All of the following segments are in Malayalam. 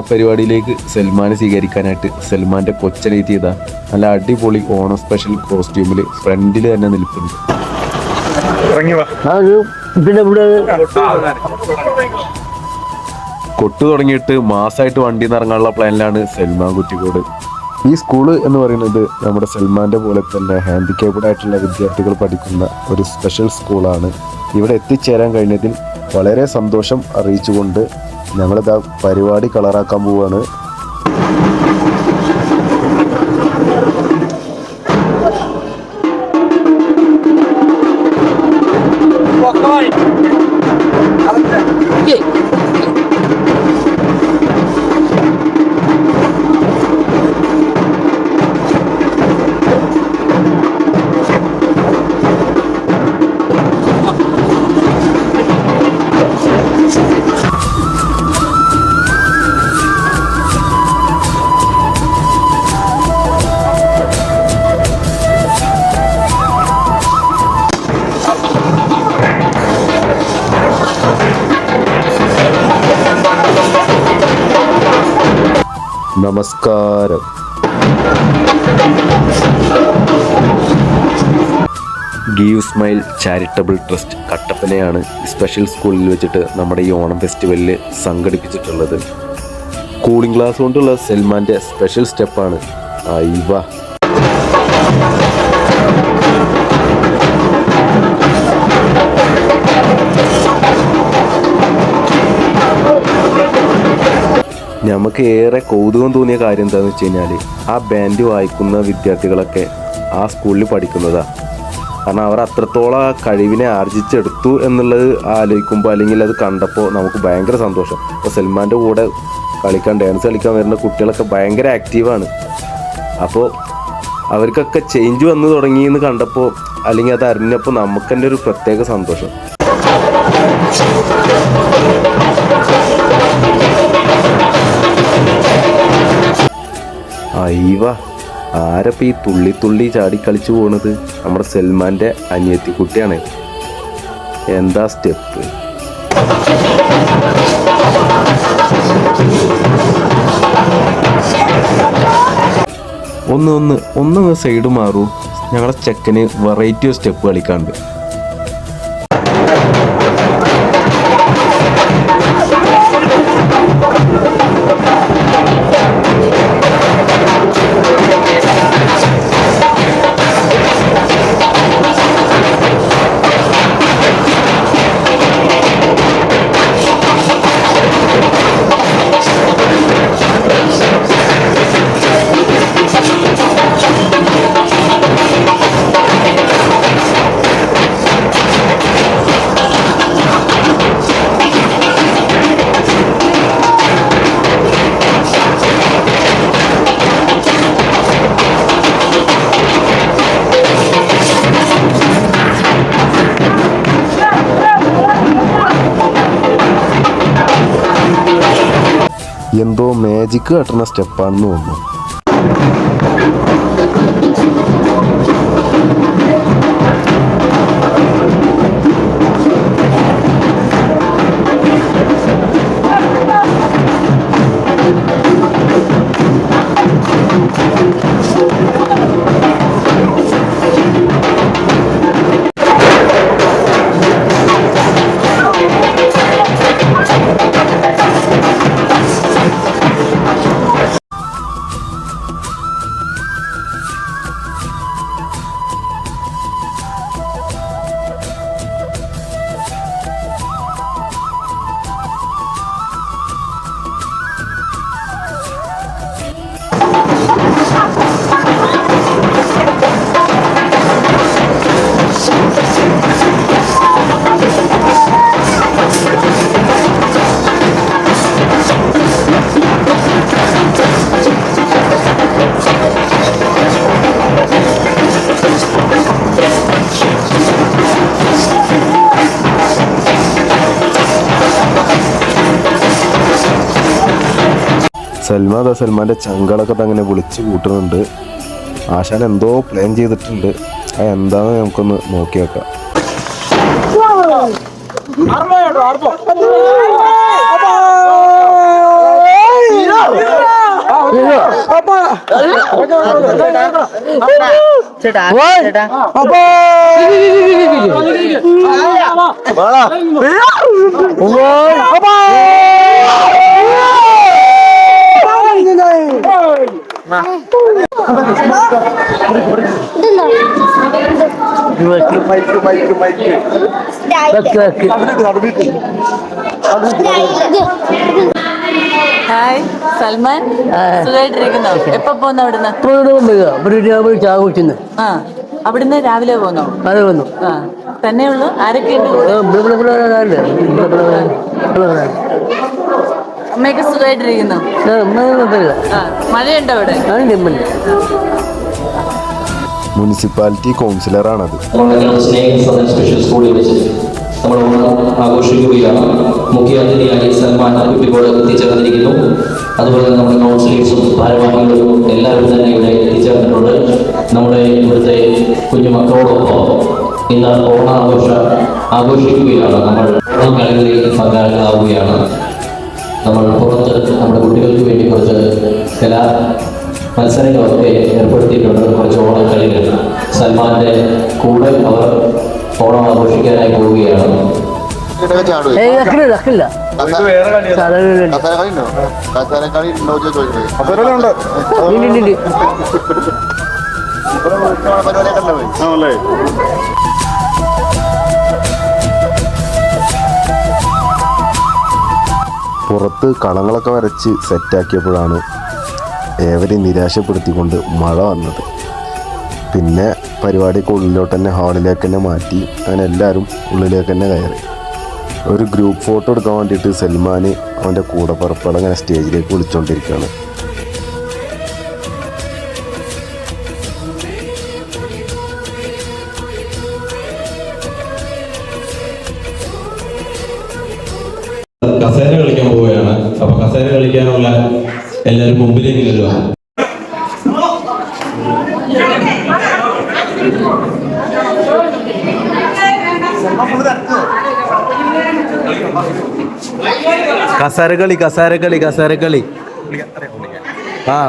ഓണപരിപാടിയിലേക്ക് സൽമാനെ സ്വീകരിക്കാനായിട്ട് സൽമാന്റെ കൊച്ചനേറ്റ് ചെയ്ത നല്ല അടിപൊളി ഓണ സ്പെഷ്യൽ കോസ്റ്റ്യൂമിൽ ഫ്രണ്ടിൽ തന്നെ നിൽക്കുന്നു കൊട്ടു തുടങ്ങിയിട്ട് മാസമായിട്ട് വണ്ടി ഇറങ്ങാനുള്ള പ്ലാനിലാണ് സൽമാൻ കുറ്റിക്കോട്. ഈ സ്കൂൾ എന്ന് പറയുന്നത് നമ്മുടെ സൽമാന്റെ പോലെ തന്നെ ഹാൻഡിക്യാപ്ഡ് ആയിട്ടുള്ള വിദ്യാർത്ഥികൾ പഠിക്കുന്ന ഒരു സ്പെഷ്യൽ സ്കൂളാണ് ഇവിടെ എത്തിച്ചേരാൻ കഴിഞ്ഞതിൽ വളരെ സന്തോഷം അറിയിച്ചുകൊണ്ട് ഞങ്ങളിതാ പരിപാടി കളറാക്കാൻ പോവുകയാണ് നമസ്കാരം. ഗീവ് സ്മൈൽ ചാരിറ്റബിൾ ട്രസ്റ്റ് കട്ടപ്പനയാണ് സ്പെഷ്യൽ സ്കൂളിൽ വെച്ചിട്ട് നമ്മുടെ ഈ ഓണം ഫെസ്റ്റിവലിൽ സംഘടിപ്പിച്ചിട്ടുള്ളത്. കൂളിംഗ് ഗ്ലാസ് കൊണ്ടുള്ള സൽമാന്റെ സ്പെഷ്യൽ സ്റ്റെപ്പാണ് അയ്വ നമുക്ക് ഏറെ കൗതുകം തോന്നിയ കാര്യം എന്താണെന്ന് വെച്ച് കഴിഞ്ഞാൽ ആ ബാൻഡ് വായിക്കുന്ന വിദ്യാർത്ഥികളൊക്കെ ആ സ്കൂളിൽ പഠിക്കുന്നതാണ് കാരണം അവർ അത്രത്തോളം കഴിവിനെ ആർജിച്ചെടുത്തു എന്നുള്ളത് ആലോചിക്കുമ്പോൾ അല്ലെങ്കിൽ അത് കണ്ടപ്പോൾ നമുക്ക് ഭയങ്കര സന്തോഷം. ഇപ്പോൾ സൽമാന്റെ കൂടെ കളിക്കാൻ ഡാൻസ് കളിക്കാൻ വരുന്ന കുട്ടികളൊക്കെ ഭയങ്കര ആക്റ്റീവാണ് അപ്പോൾ അവർക്കൊക്കെ ചേഞ്ച് വന്നു തുടങ്ങി എന്ന് കണ്ടപ്പോൾ അല്ലെങ്കിൽ അത് അറിഞ്ഞപ്പോൾ നമുക്ക് തന്നെ ഒരു പ്രത്യേക സന്തോഷം. അയ്യവ ആരപ്പ ഈ തുള്ളി തുള്ളി ചാടി കളിച്ചു പോണത്? നമ്മുടെ സൽമാന്റെ അനിയത്തിക്കുട്ടിയാണ്. എന്താ സ്റ്റെപ്പ്? ഒന്ന് ഒന്ന് ഒന്ന് സൈഡ് മാറൂ. ഞങ്ങളുടെ ചെക്കന് വെറൈറ്റി സ്റ്റെപ്പ് കളിക്കാണ്ട് എന്തോ മാജിക് കട്ടുന്ന സ്റ്റെപ്പാണെന്ന് തോന്നുന്നു സൽമാൻ അതാ സൽമാന്റെ ചങ്കളൊക്കെ അങ്ങനെ വിളിച്ച് കൂട്ടുന്നുണ്ട്. ആശാൻ എന്തോ പ്ലാൻ ചെയ്തിട്ടുണ്ട്. അത് എന്താന്ന് നമുക്കൊന്ന് നോക്കി നോക്കാം ഹായ് സൽമാൻ. സുഖമായിട്ടിരിക്കുന്നോ എപ്പോ പോന്നു അവിടുന്ന്? കുടിക്കുന്നു ആ. അവിടുന്ന് രാവിലെ പോന്നോ അത് വന്നു. ആ. തന്നെ ഉള്ളു ആരൊക്കെയുണ്ട് അമ്മയൊക്കെ സുഖമായിട്ടിരിക്കുന്നു മഴയുണ്ടോ മുനിസിപ്പാലിറ്റി കൗൺസിലറാണത്. നമ്മൾ ആഘോഷിക്കുകയാണ്. മുഖ്യ അതിഥിയായി സൽമാൻ കുട്ടിക്കോട് എത്തിച്ചേർന്നിരിക്കുന്നു. അതുപോലെ തന്നെ നമ്മുടെ കൗൺസിലേഴ്സും ഭാരവാഹികളും എല്ലാവരും തന്നെ ഇവിടെ എത്തിച്ചേർന്നിട്ടുണ്ട്. നമ്മുടെ ഇവിടുത്തെ കുഞ്ഞു മക്കളോടൊപ്പം ഇന്ന് ഓണാഘോഷ ആഘോഷിക്കുകയാണ് നമ്മൾ. ഓണം കളികളിൽ പങ്കാളികളാവുകയാണ്. നമ്മൾ പുറത്ത് നമ്മുടെ കുട്ടികൾക്ക് വേണ്ടി കുറച്ച് കലാ മത്സരങ്ങളൊക്കെ ഏർപ്പെടുത്തിയിട്ടുണ്ട്. കുറച്ച് ഓണക്കളികൾ. സൽമാന്റെ കൂടെ അവർ ഓണം ആഘോഷിക്കാനായി പോവുകയാണ്. ഇതൊക്കെ ചാടുവേ? പുറത്ത് കളങ്ങളൊക്കെ വരച്ച് സെറ്റാക്കിയപ്പോഴാണ് ഏവരെയും നിരാശപ്പെടുത്തിക്കൊണ്ട് മഴ വന്നത്. പിന്നെ പരിപാടിയൊക്കെ ഉള്ളിലോട്ട് തന്നെ ഹാളിലേക്ക് തന്നെ മാറ്റി അങ്ങനെ എല്ലാവരും ഉള്ളിലേക്ക് തന്നെ കയറി. ഒരു ഗ്രൂപ്പ് ഫോട്ടോ എടുക്കാൻ വേണ്ടിയിട്ട് സൽമാൻ അവന്റെ കൂടെ പുറപ്പാട് അങ്ങനെ സ്റ്റേജിലേക്ക് വിളിച്ചുകൊണ്ടിരിക്കുകയാണ് കളിക്കാനുള്ള എല്ലാവരും മുമ്പിലേക്ക് വരുക. കസാരകളി കസാരകളി കസാരകളി. ആ.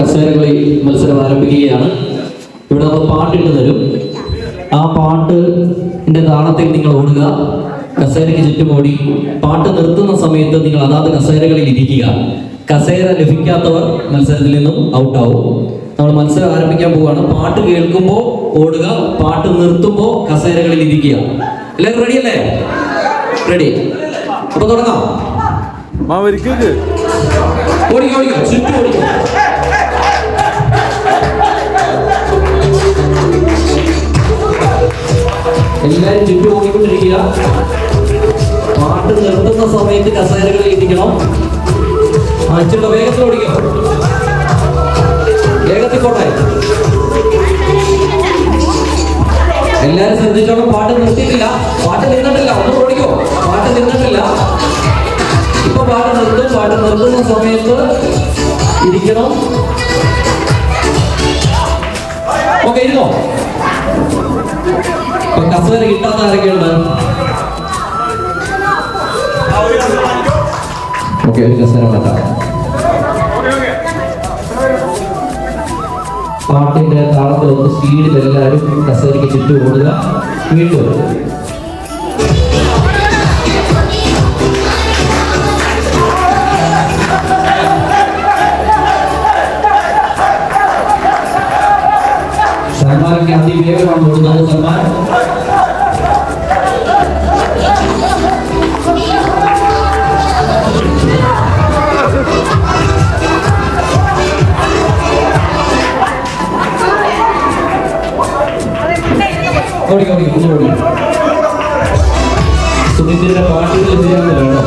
കസേരകളി മത്സരം ആരംഭിക്കുകയാണ്. ഇവിടെ നമ്മൾ പാട്ടിട്ട് തരും. ആ പാട്ടിന്റെ താളത്തിൽ നിങ്ങൾ ഓടുക. കസേരയ്ക്ക് ചുറ്റും ഓടി. പാട്ട് നിർത്തുന്ന സമയത്ത് നിങ്ങൾ അതാത് കസേരകളിൽ ഇരിക്കുക. കസേര ലഭിക്കാത്തവർ മത്സരത്തിൽ നിന്നും ഔട്ടാവും നമ്മൾ മത്സരം ആരംഭിക്കാൻ പോവുകയാണ്. പാട്ട് കേൾക്കുമ്പോൾ ഓടുക പാട്ട് നിർത്തുമ്പോൾ കസേരകളിൽ ഇരിക്കുക. എല്ലാവരും റെഡി അല്ലേ? റെഡി അപ്പൊ തുടങ്ങാം. ഓടിക്കോ ഓടിക്കോ. ചുറ്റും ഓടിക്കോ. എല്ലാവരും ചുറ്റും ഓടിക്കൊണ്ടിരിക്കുക. പാട്ട് നിർത്തുന്ന സമയത്ത് കസേരകളിൽ ഇരിക്കണം. അച്ഛണ്ട വേഗത്തിൽ ഓടിക്കോ. വേഗത്തിൽ പോട്ടെ എല്ലാരും ശ്രദ്ധിച്ചോണം. പാട്ട് നിർത്തിയിട്ടില്ല. പാട്ട് നിന്നിട്ടില്ല. ഒന്ന് ഓടിക്കോ. പാട്ട് നിന്നിട്ടില്ല. ഇപ്പൊ പാട്ട് നിർത്തും. പാട്ട് നിർത്തുന്ന സമയത്ത് ഇരിക്കണം. ഓക്കെ ഇരുന്നോ? ഇപ്പൊ കസേര കിട്ടാത്ത ആരൊക്കെയുണ്ട്? ഓക്കെ ഒരു കസേര മാറ്റാം പാട്ടിന്റെ താളത്തിൽ ഒന്ന് സ്പീഡിൽ എല്ലാവരും കസേരയ്ക്ക് ചുറ്റും ഓടുക. വീണ്ടും. സൽമാനൊക്കെ അതിവേഗമാണ് ഓടുന്നത് സൽമാൻ. ഓടി ഓടി ഒന്ന് ഓടി സുനിതിന്റെ പാട്ടുകൾ ചെയ്യാമല്ലോ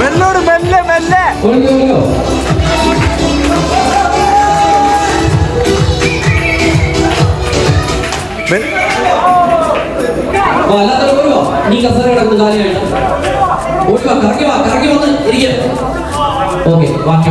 മെല്ലോട് മെല്ലെ മെല്ലെ. ഓ, നീ കസേര കിടന്ന് കാലിയായിട്ട് ഓടി കറങ്ങി വാ വാ വന്ന് ഇരിക്കുക ഓക്കെ ബാക്കി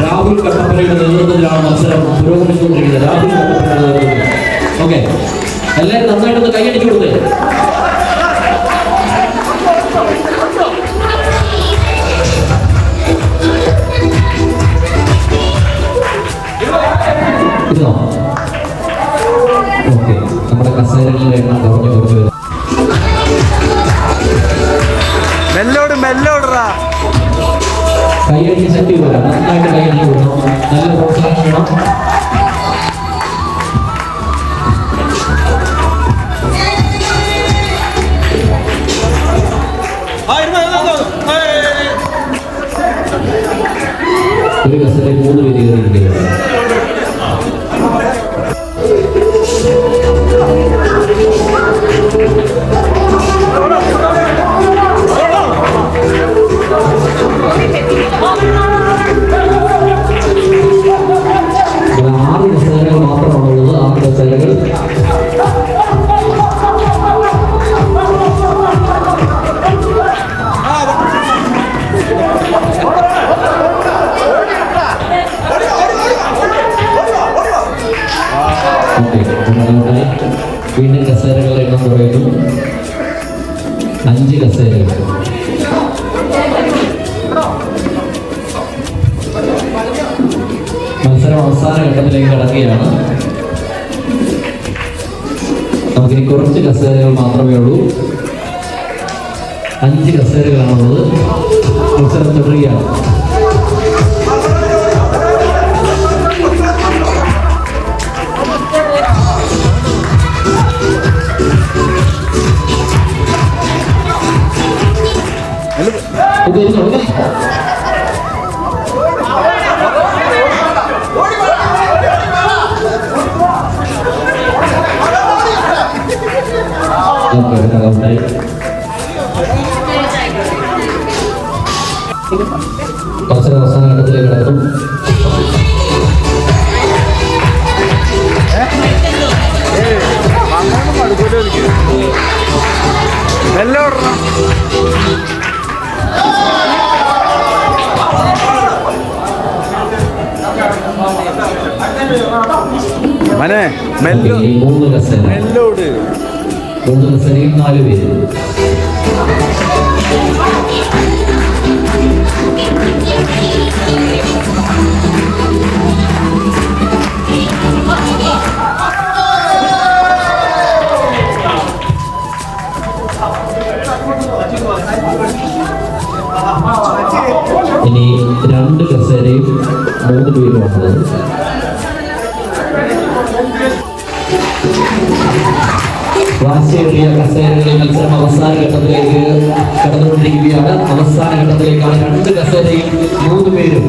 രാഹുൽ കട്ടപ്പനയുടെ നേതൃത്വത്തിലാണ് മത്സരം പുരോഗമിച്ചുകൊണ്ടിരിക്കുന്നത്. രാഹുൽ ഓക്കെ. എല്ലാവരും നന്നായിട്ടൊന്ന് കൈയടിച്ചു കൊടുത്തേ നമ്മുടെ കസേരകളിലെ എണ്ണം കുറഞ്ഞു. മത്സരം അവസാന ഘട്ടത്തിലേക്ക് കടക്കുകയാണ്. നമുക്കിനി കുറച്ച് കസേരകൾ മാത്രമേ ഉള്ളൂ. അഞ്ച് കസേരകളാണുള്ളത്. മത്സരം തുടരുകയാണ്. ഇത് മത്സരം അവസാന ഘട്ടത്തിലേക്ക് അങ്ങനെ മടുക്കൂല എനിക്ക് മനെ മെല്ലോട് മൂന്ന് കസേരയും നാല് പേര് ഇനി രണ്ട് കസേരയും മൂന്ന് പേരുമാണുള്ളത് വാശിയേറിയ കസേരകളിൽ മത്സരം അവസാന ഘട്ടത്തിലേക്ക് കടന്നുകൊണ്ടിരിക്കുകയാണ്. അവസാന ഘട്ടത്തിലേക്കാണ് രണ്ട് കസേരയും മൂന്ന് പേരും.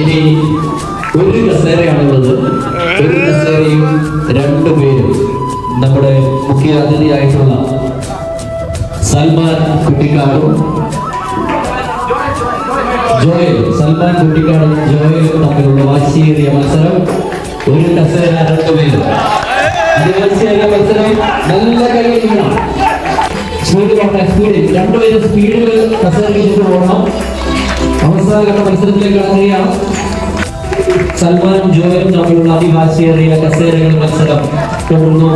ഇനി ഒരു കസേരയാണുള്ളത് ഒരു കസേരയും രണ്ടു പേരും. നമ്മുടെ മുഖ്യ അതിഥിയായിട്ടുള്ള സൽമാൻ കുട്ടിക്കാടും ജോയൽ സൽമാൻ കുട്ടിക്കാടും ജോയലും തമ്മിലുള്ള വാശിയേറിയ മത്സരം ഒരു രണ്ടുപേരും അതിവാശിയേറിയ മത്സരം നല്ല കൈയടിക്കണം സ്പീഡ് പോട്ടെ സ്പീഡിൽ രണ്ടുപേരും സ്പീഡിൽ ചുറ്റു പോകണം മത്സരത്തിലേക്ക് കടക്കുകയാണ്. സൽമാൻ ജോയലും തമ്മിലുള്ള അതിവാശിയേറിയ കസേരകൾ മത്സരം തുടർന്നു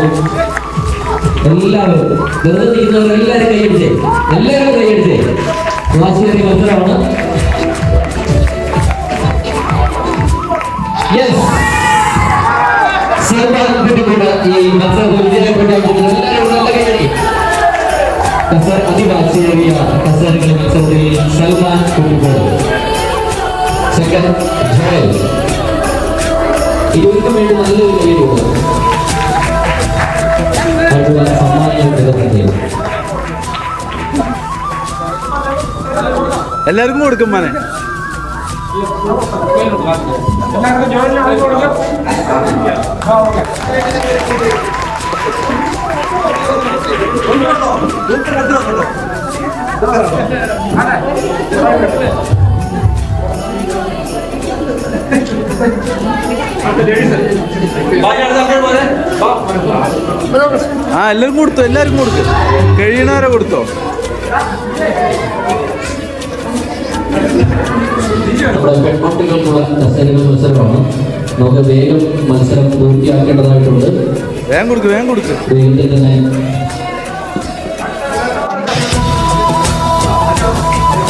എല്ലാവരും വെറുതെ നിൽക്കുന്നവർ എല്ലാവരും കൈയടിച്ചേ. എല്ലാവരും കൈയടിച്ചേ. വാശിയേറിയ മത്സരമാണ്. വേണ്ടി നല്ലൊരു കൈയടി കൊടുക്കും അടുത്ത സമ്മാനങ്ങൾ വിതരണം എല്ലാവർക്കും കൊടുക്കും ആ എല്ലാവർക്കും കൊടുത്തോ എല്ലാവർക്കും കൊടുത്തു കഴിയണവരെ കൊടുത്തോ. നമ്മുടെ പെൺകുട്ടികൾക്കുള്ള കസേരകൾ മത്സരമാണ് നമുക്ക് വേഗം മത്സരം പൂർത്തിയാക്കേണ്ടതായിട്ടുണ്ട്. വേഗം കൊടുക്ക് വേഗം കൊടുക്ക്. വേഗത്തിൽ തന്നെ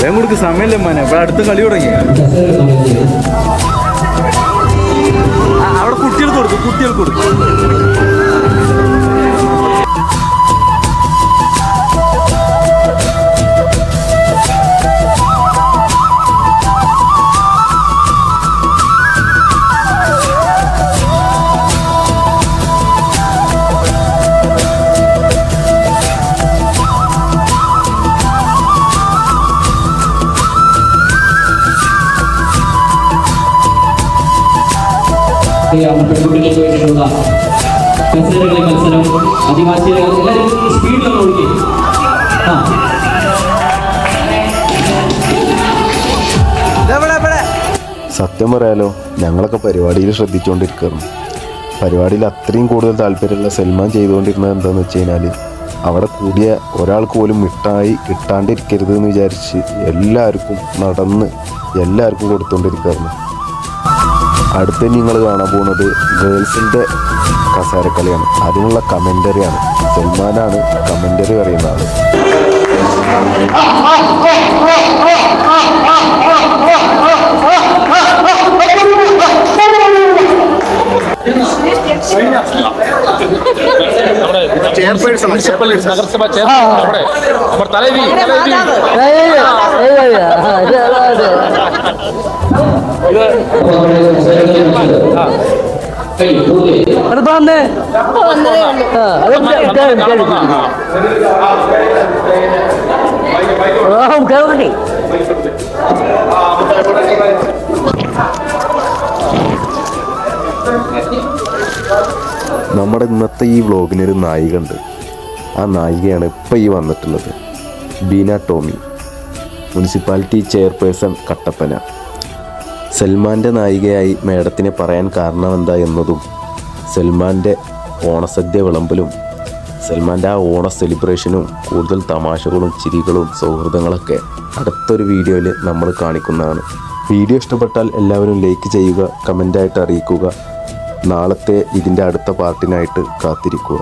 വേഗം കൊടുക്ക് സമയമില്ല മോനെ. ഇവിടെ അടുത്ത കളി തുടങ്ങി. അവിടെ കുട്ടികൾക്ക് കൊടുക്കും കുട്ടികൾക്ക് കൊടുക്കും. അറിയാം പെൺകുട്ടികൾക്ക് വേണ്ടിയിട്ടുള്ള കസേരകളെ മത്സരം ആദിവാസികളെ എല്ലാവരും സ്പീഡിലൊന്ന് ഓടിക്കേ. ആ. സത്യം പറയാലോ ഞങ്ങളൊക്കെ പരിപാടിയിൽ ശ്രദ്ധിച്ചുകൊണ്ടിരിക്കുന്നു പരിപാടിയിൽ അത്രയും കൂടുതൽ താല്പര്യമുള്ള സൽമാൻ ചെയ്തുകൊണ്ടിരുന്നത് എന്താണെന്ന് വെച്ച് കഴിഞ്ഞാൽ അവിടെ കൂടിയ ഒരാൾക്ക് പോലും മിഠായി കിട്ടാണ്ടിരിക്കരുത് എന്ന് വിചാരിച്ച് എല്ലാവർക്കും നടന്ന് എല്ലാവർക്കും കൊടുത്തുകൊണ്ടിരിക്കുകയായിരുന്നു അടുത്ത നിങ്ങൾ കാണാൻ പോകുന്നത് ഗേൾസിന്റെ കസാരക്കളിയാണ് അതിനുള്ള കമന്ററിയാണ് സൽമാനാണ് കമന്ററി പറയുന്ന ആൾ ചെയർപേഴ്സൺ നഗരസഭ ചെയർമാൻ നമ്മുടെ നമ്മുടെ തലവി തലവി അപ്പോൾ നമ്മുടെ കേൾക്കട്ടെ? ഇന്നത്തെ ഈ വ്ളോഗിനൊരു നായികയുണ്ട്. ആ നായികയാണ് ഇപ്പം ഈ വന്നിട്ടുള്ളത്. Beena Tomy municipality chairperson Kattappana. സൽമാന്റെ നായികയായി മേഡത്തിനെ പറയാൻ കാരണമെന്താ എന്നതും സൽമാന്റെ ഓണസദ്യ വിളമ്പലും സൽമാന്റെ ആ ഓണ സെലിബ്രേഷനും കൂടുതൽ തമാശകളും ചിരികളും സൗഹൃദങ്ങളൊക്കെ അടുത്തൊരു വീഡിയോയിൽ നമ്മൾ കാണിക്കുന്നതാണ്. വീഡിയോ ഇഷ്ടപ്പെട്ടാൽ എല്ലാവരും ലൈക്ക് ചെയ്യുക കമന്റായിട്ട് അറിയിക്കുക. നാളത്തെ ഇതിന്റെ അടുത്ത പാർട്ടിനായിട്ട് കാത്തിരിക്കുക.